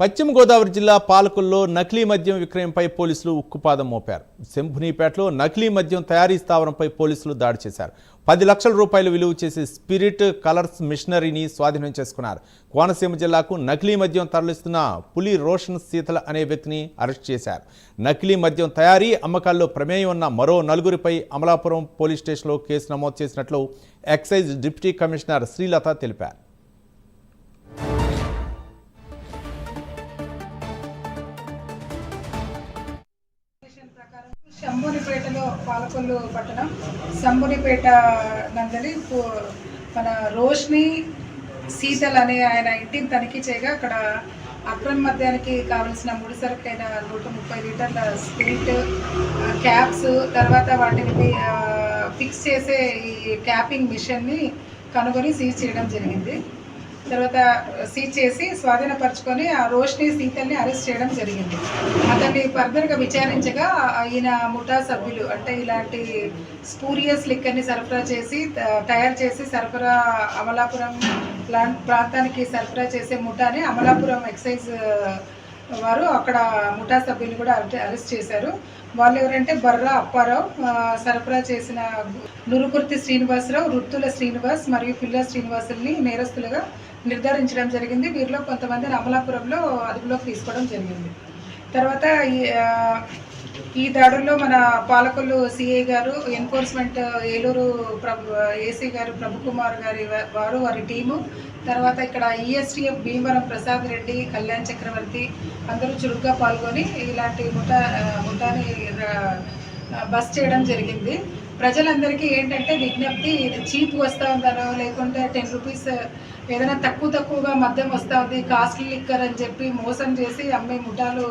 పశ్చిమ గోదావరి జిల్లా పాలకుల్లో నకిలీ మద్యం విక్రయంపై పోలీసులు ఉక్కుపాదం మోపారు. శంభునీపేటలో నకిలీ మద్యం తయారీ స్థావరంపై పోలీసులు దాడి చేశారు. పది లక్షల రూపాయలు విలువ చేసే స్పిరిట్ కలర్స్ మిషనరీని స్వాధీనం చేసుకున్నారు. కోనసీమ జిల్లాకు నకిలీ మద్యం తరలిస్తున్న పులి రోషన్ శీతల అనే వ్యక్తిని అరెస్ట్ చేశారు. నకిలీ మద్యం తయారీ అమ్మకాల్లో ప్రమేయం ఉన్న మరో నలుగురిపై అమలాపురం పోలీస్ స్టేషన్లో కేసు నమోదు చేసినట్లు ఎక్సైజ్ డిప్యూటీ కమిషనర్ శ్రీలత తెలిపారు. శంభునిపేటలో పాలకొల్లు పట్టణం. శంభునిపేట నందలి మన రోష్ని సీతల్ అనే ఆయన ఇంటిని తనిఖీ చేయగా అక్కడ అక్రమ మద్యానికి కావలసిన ముడి సరుకైన నూట ముప్పై లీటర్ల స్పిరిట్ క్యాప్స్ తర్వాత వాటిని ఫిక్స్ చేసే ఈ క్యాపింగ్ మిషన్ని కనుగొని సీజ్ చేయడం జరిగింది. తర్వాత సీజ్ చేసి స్వాధీనపరచుకొని ఆ రోష్ని సీతల్ని అరెస్ట్ చేయడం జరిగింది. అతన్ని ఫర్దర్గా విచారించగా ఈయన ముఠా సభ్యులు అంటే ఇలాంటి స్పూరియస్ లిక్కర్ని సరఫరా చేసి తయారు చేసి సరఫరా అమలాపురం లాంటి ప్రాంతానికి సరఫరా చేసే ముఠాని అమలాపురం ఎక్సైజ్ వారు అక్కడ ముఠా సభ్యులు కూడా అరెస్ట్- అరెస్ట్ చేశారు. వాళ్ళు ఎవరంటే బర్రా అప్పారావు సరఫరా చేసిన నురుకుర్తి శ్రీనివాసరావు రుత్తుల శ్రీనివాస్ మరియు పిల్ల శ్రీనివాసుల్ని నేరస్తులుగా నిర్ధారించడం జరిగింది. వీరిలో కొంతమందిని అమలాపురంలో అదుపులోకి తీసుకోవడం జరిగింది. తర్వాత ఈ దాడుల్లో మన పాలకొల్లు సిఐ గారు ఎన్ఫోర్స్మెంట్ ఏలూరు ప్రభు ఏసీ గారు ప్రభుకుమార్ గారి వారు వారి టీము తర్వాత ఇక్కడ ఈఎస్టీఎఫ్ భీమవరం ప్రసాద్ రెడ్డి కళ్యాణ్ చక్రవర్తి అందరూ చురుగ్గా పాల్గొని ఇలాంటి ముఠా ముఠాని బస్ చేయడం జరిగింది. ప్రజలందరికీ ఏంటంటే విజ్ఞప్తి ఇది చీప్ వస్తూ ఉందనో లేకుంటే టెన్ రూపీస్ ఏదైనా తక్కువ తక్కువగా మద్యం వస్తూ ఉంది కాస్ట్లీ లిక్కర్ అని చెప్పి మోసం చేసి అమ్మే ముఠాలు